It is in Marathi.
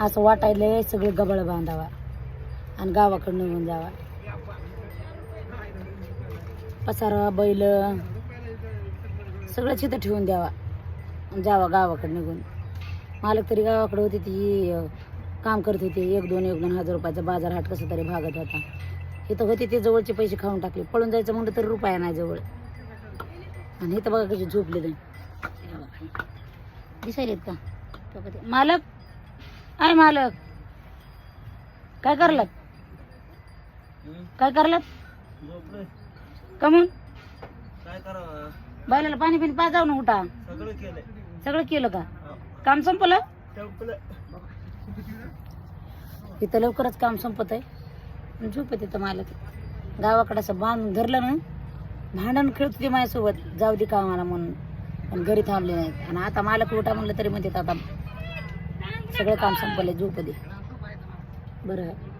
असं वाटायलंय सगळे गबळ बांधावा आणि गावाकडं निघून जावा. पसारा बैल सगळं चिथं ठेवून द्यावा. आणि जावा गावाकडे निघून. मालक तरी गावाकडे होती ती काम करत होती. एक दोन एक दोन हजार रुपयाचा बाजार हाट कसा तरी भागत होता. इथं होते ते जवळचे पैसे खाऊन टाकले. पळून जायचं म्हणलं तर रुपया नाही जवळ. आणि इथं बघा कशी झोपले ते दिसायलेत का? मालक आहे मालक. काय करलात? काय करलात? कमून काय करावं? बैलाला पाणी पिणी पाजाव ना उठा. सगळं केलंय. सगळं केलं का? काम संपलं? इथं लवकरच काम संपत आहे. आणि झोपत येतं मालक. गावाकडे असं बांधून धरलं ना भांडण खेळत होती माझ्यासोबत. जाऊ दे कामाला म्हणून. पण घरी थांबले नाहीत. आणि आता मालक उठा म्हणलं तरी म्हणते आता सगळं काम संपलं झोप दे. बरं.